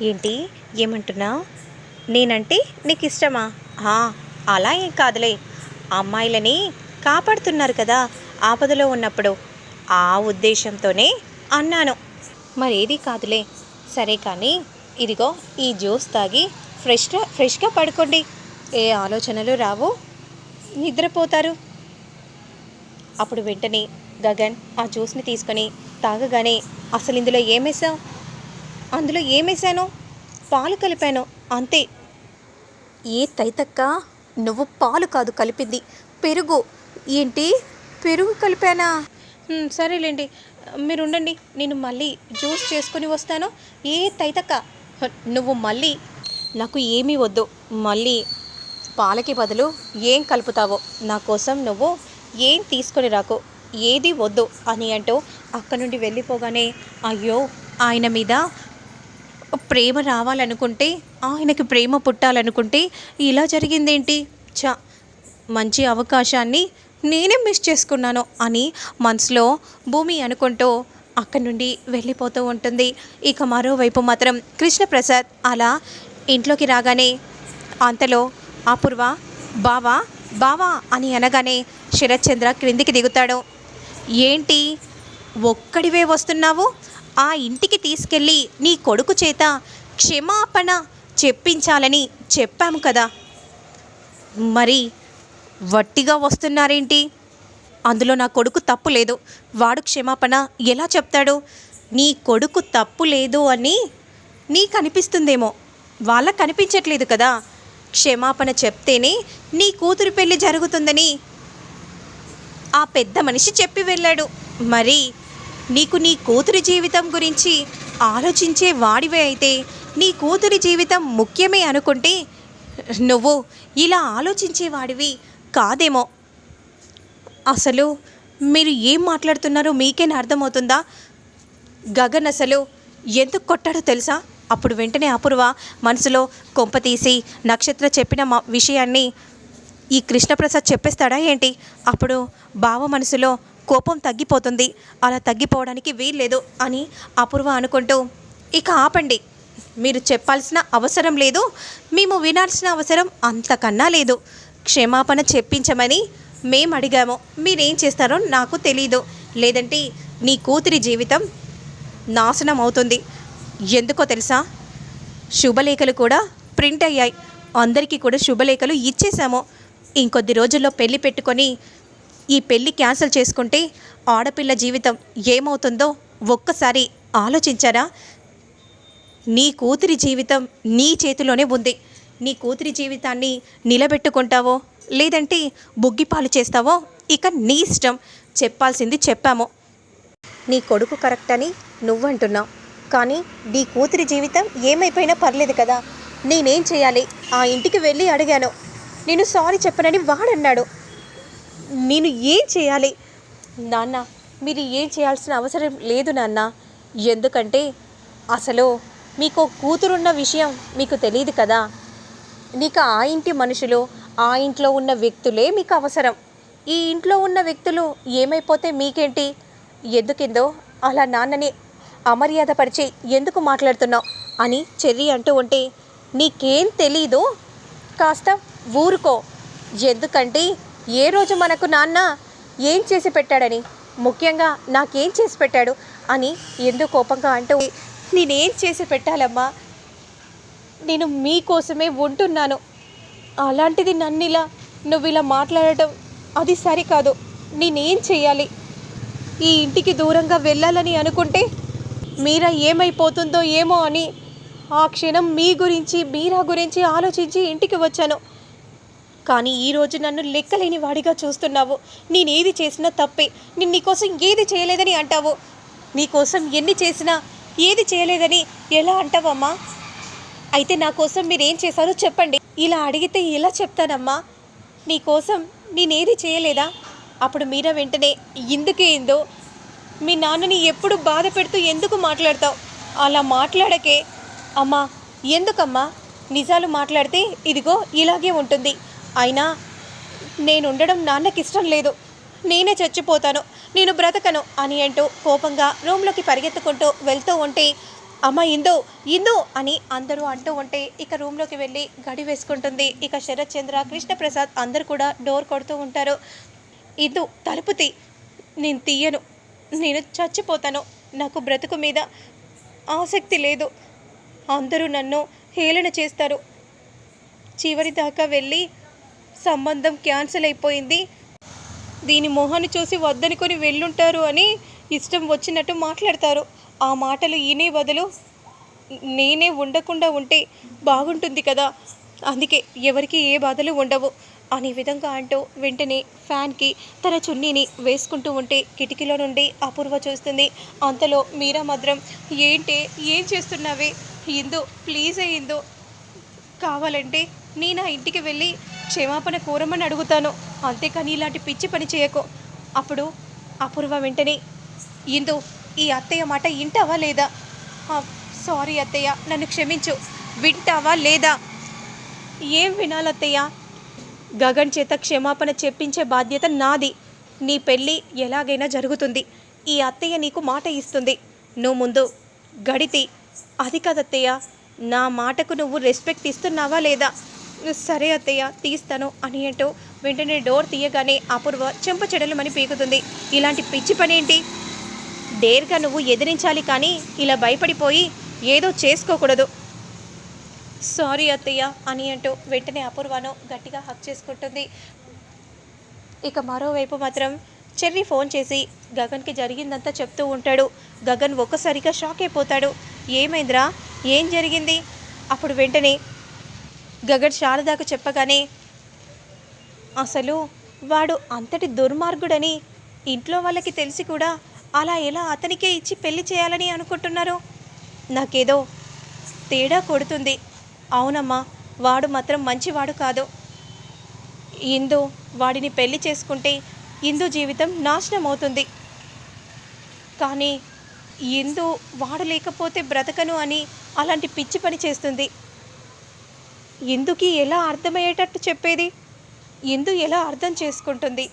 ఏంటి? ఏమంటున్నా నేనంటే నీకు ఇష్టమా ఆ, అలా ఏం కాదులే. అమ్మాయిలని కాపాడుతున్నారు కదా ఆపదలో ఉన్నప్పుడు. ఆ ఉద్దేశంతోనే అన్నాను. మరేది కాదులే. సరే కానీ ఇదిగో ఈ జ్యూస్ తాగి ఫ్రెష్గా ఫ్రెష్గా పడుకోండి. ఏ ఆలోచనలు రావు? నిద్రపోతారు. అప్పుడు వెంటనే గగన్ ఆ జ్యూస్ని తీసుకొని తాగగానే అసలు ఇందులో ఏమేసావు అందులో ఏమేసాను పాలు కలిపాను. అంతే. ఏ తైతక్క? నువ్వు పాలు కాదు కలిపింది. పెరుగు. ఏంటి? పెరుగు కలిపానా? సరేలేండి. మీరు ఉండండి. నేను మళ్ళీ జ్యూస్ చేసుకొని వస్తాను. ఏ తైతక్క? నువ్వు మళ్ళీ నాకు ఏమీ వద్దు. మళ్ళీ పాలకి బదులు ఏం కలుపుతావో? నా కోసం నువ్వు ఏం తీసుకొని రాకు? ఏది వద్దు అని అంటూ అక్కడ నుండి వెళ్ళిపోగానే అయ్యో ఆయన మీద ప్రేమ రావాలనుకుంటే ఆయనకి ప్రేమ పుట్టాలనుకుంటే ఇలా జరిగిందేంటి? చ మంచి అవకాశాన్ని నేనే మిస్ చేసుకున్నాను అని మనసులో భూమి అనుకుంటూ అక్కడి నుండి వెళ్ళిపోతూ ఉంటుంది. ఇక మరోవైపు మాత్రం కృష్ణప్రసాద్ అలా ఇంట్లోకి రాగానే అంతలో అపూర్వ బావా బావా అని అనగానే శరత్చంద్ర క్రిందికి దిగుతాడు. ఏంటి ఒక్కడివే వస్తున్నావు? ఆ ఇంటికి తీసుకెళ్ళి నీ కొడుకు చేత క్షమాపణ చెప్పించాలని చెప్పాము కదా. మరి వట్టిగా వస్తున్నారేంటి? అందులో నా కొడుకు తప్పు లేదు. వాడు క్షమాపణ ఎలా చెప్తాడు? నీ కొడుకు తప్పు లేదు అని నీకు అనిపిస్తుందేమో వాళ్ళకు కనిపించట్లేదు కదా. క్షమాపణ చెప్తేనే నీ కూతురు పెళ్ళి జరుగుతుందని ఆ పెద్ద మనిషి చెప్పి వెళ్ళాడు. మరి నీకు నీ కూతురి జీవితం గురించి ఆలోచించే వాడివే అయితే నీ కూతురి జీవితం ముఖ్యమే అనుకుంటే నువ్వు ఇలా ఆలోచించే వాడివి కాదేమో. అసలు మీరు ఏం మాట్లాడుతున్నారో మీకేనా అర్థమవుతుందా? గగన్ అసలు ఎందుకు కొట్టాడో తెలుసా? అప్పుడు వెంటనే అపూర్వ మనసులో కొంప తీసి నక్షత్ర చెప్పిన మా విషయాన్ని ఈ కృష్ణప్రసాద్ చెప్పేస్తాడా ఏంటి? అప్పుడు బావ మనసులో కోపం తగ్గిపోతుంది. అలా తగ్గిపోవడానికి వీల్లేదు అని అపూర్వ అనుకుంటూ ఇక ఆపండి. మీరు చెప్పాల్సిన అవసరం లేదు. మేము వినాల్సిన అవసరం అంతకన్నా లేదు. క్షమాపణ చెప్పించమని మేము అడిగాము. మీరేం చేస్తారో నాకు తెలీదు. లేదంటే నీ కూతురి జీవితం నాశనం అవుతుంది. ఎందుకో తెలుసా? శుభలేఖలు కూడా ప్రింట్ అయ్యాయి. అందరికీ కూడా శుభలేఖలు ఇచ్చేసాము ఇంకొద్ది రోజుల్లో పెళ్ళి పెట్టుకొని ఈ పెళ్ళి క్యాన్సిల్ చేసుకుంటే ఆడపిల్ల జీవితం ఏమవుతుందో ఒక్కసారి ఆలోచించారా? నీ కూతురి జీవితం నీ చేతిలోనే ఉంది. నీ కూతురి జీవితాన్ని నిలబెట్టుకుంటావో లేదంటే బుగ్గిపాలు చేస్తావో ఇక నీ ఇష్టం. చెప్పాల్సింది చెప్పాము. నీ కొడుకు కరెక్ట్ అని నువ్వంటున్నావు. కానీ నీ కూతురి జీవితం ఏమైపోయినా పర్లేదు కదా. నేనేం చేయాలి? ఆ ఇంటికి వెళ్ళి అడిగాను. నేను సారీ చెప్పనని వాడన్నాడు. నేను ఏం చేయాలి? నాన్న మీరు ఏం చేయాల్సిన అవసరం లేదు నాన్న. ఎందుకంటే అసలు మీకు కూతురున్న విషయం మీకు తెలియదు కదా. నీకు ఆ ఇంటి మనుషులు ఆ ఇంట్లో ఉన్న వ్యక్తులే మీకు అవసరం. ఈ ఇంట్లో ఉన్న వ్యక్తులు ఏమైపోతే మీకేంటి? ఎందుకిందో అలా నాన్నని అమర్యాదపరిచి ఎందుకు మాట్లాడుతున్నావు అని చెర్రి అంటూ ఉంటే నీకేం తెలీదు? కాస్త ఊరుకో. ఎందుకంటే ఏ రోజు మనకు నాన్న ఏం చేసి పెట్టాడని? ముఖ్యంగా నాకేం చేసి పెట్టాడు అని ఎందుకు కోపంగా అంటూ నేనేం చేసి పెట్టాలమ్మా? నేను మీకోసమే ఉంటున్నాను. అలాంటిది నన్ను ఇలా నువ్వు ఇలా మాట్లాడటం అది సరికాదు. నేనేం చేయాలి? ఈ ఇంటికి దూరంగా వెళ్ళాలని అనుకుంటే మీరా ఏమైపోతుందో ఏమో అని ఆ క్షణం మీ గురించి మీరా గురించి ఆలోచించి ఇంటికి వచ్చాను. కానీ ఈరోజు నన్ను లెక్కలేని వాడిగా చూస్తున్నావు. నేనేది చేసినా తప్పే. నేను నీకోసం ఏది చేయలేదని అంటావు. నీకోసం ఎన్ని చేసినా ఏది చేయలేదని ఎలా అంటావమ్మా? అయితే నా కోసం మీరేం చేశారో చెప్పండి. ఇలా అడిగితే ఎలా చెప్తానమ్మా? నీకోసం నేనేది చేయలేదా? అప్పుడు మీరా వెంటనే ఎందుకే ఏందో? మీ నాన్నని ఎప్పుడు బాధ పెడుతూ ఎందుకు మాట్లాడతావు? అలా మాట్లాడకే. అమ్మా ఎందుకమ్మా? నిజాలు మాట్లాడితే ఇదిగో ఇలాగే ఉంటుంది. అయినా నేను ఉండడం నాన్నకి ఇష్టం లేదు. నేనే చచ్చిపోతాను. నేను బ్రతకను అని అంటూ కోపంగా రూమ్లోకి పరిగెత్తుకుంటూ వెళ్తూ ఉంటే అమ్మ ఇందో ఇందో అని అందరూ అంటూ ఉంటే ఇక రూమ్లోకి వెళ్ళి గడి వేసుకుంటుంది. ఇక శరత్ చంద్ర కృష్ణప్రసాద్ అందరు కూడా డోర్ కొడుతూ ఉంటారు. ఇందు తలుపు తీ. నేను తీయను. నేను చచ్చిపోతాను. నాకు బ్రతుకు మీద ఆసక్తి లేదు. అందరూ నన్ను హేళన చేస్తారు. చివరి దాకా వెళ్ళి సంబంధం క్యాన్సిల్ అయిపోయింది. దీని మొహాన్ని చూసి వద్దనుకొని వెళ్ళుంటారు అని ఇష్టం వచ్చినట్టు మాట్లాడతారు. ఆ మాటలు ఈనే బదులు నేనే ఉండకుండా ఉంటే బాగుంటుంది కదా. అందుకే ఎవరికి ఏ బాధలు ఉండవు. అనే విధంగా అంటూ వెంటనే ఫ్యాన్కి తన చున్నీని వేసుకుంటూ ఉంటే కిటికీలో నుండి అపూర్వ చూస్తుంది. అంతలో మీరా మాత్రం ఏంటి ఏం చేస్తున్నావే? ఇందు ప్లీజ్ ఇందు కావాలంటే నేను ఆ ఇంటికి వెళ్ళి క్షమాపణ కోరమని అడుగుతాను. అంతేకాని ఇలాంటి పిచ్చి పని చేయకు. అప్పుడు అపూర్వ వెంటనే ఇందు ఈ అత్తయ్య మాట వింటావా లేదా? సారీ అత్తయ్య నన్ను క్షమించు. వింటావా లేదా? ఏం వినాలత్తయ్య గగన్ చేత క్షమాపణ చెప్పించే బాధ్యత నాది. నీ పెళ్ళి ఎలాగైనా జరుగుతుంది. ఈ అత్తయ్య నీకు మాట ఇస్తుంది. నువ్వు ముందు గడితి అది కాదత్తయ్య నా మాటకు నువ్వు రెస్పెక్ట్ ఇస్తున్నావా లేదా? సరే అత్తయ్య తీస్తాను అని అంటూ వెంటనే డోర్ తీయగానే అపూర్వ చెంప చెడలమని పీకుతుంది. ఇలాంటి పిచ్చి పని ఏంటి? డేర్గా నువ్వు ఎదిరించాలి కానీ ఇలా భయపడిపోయి ఏదో చేసుకోకూడదు. సారీ అత్తయ్య అని అంటూ వెంటనే అపూర్వను గట్టిగా హక్ చేసుకుంటుంది. ఇక మరోవైపు మాత్రం చెర్రీ ఫోన్ చేసి గగన్కి జరిగిందంతా చెప్తూ ఉంటాడు. గగన్ ఒక్కసారిగా షాక్ అయిపోతాడు. ఏమైందిరా? ఏం జరిగింది? అప్పుడు వెంటనే గగడ్ శారదాకు చెప్పగానే అసలు వాడు అంతటి దుర్మార్గుడని ఇంట్లో వాళ్ళకి తెలిసి కూడా అలా ఎలా అతనికే ఇచ్చి పెళ్ళి చేయాలని అనుకుంటున్నారు? నాకేదో తేడా కొడుతుంది. అవునమ్మా వాడు మాత్రం మంచివాడు కాదు. ఇందు వాడిని పెళ్ళి చేసుకుంటే ఇందు జీవితం నాశనం అవుతుంది కానీ ఇందు వాడు లేకపోతే బ్రతకను అని అలాంటి పిచ్చి పని చేస్తుంది. ఎందుకి ఎలా అర్థమయ్యేటట్టు చెప్పేది? ఎందు ఎలా అర్థం చేసుకుంటుంది?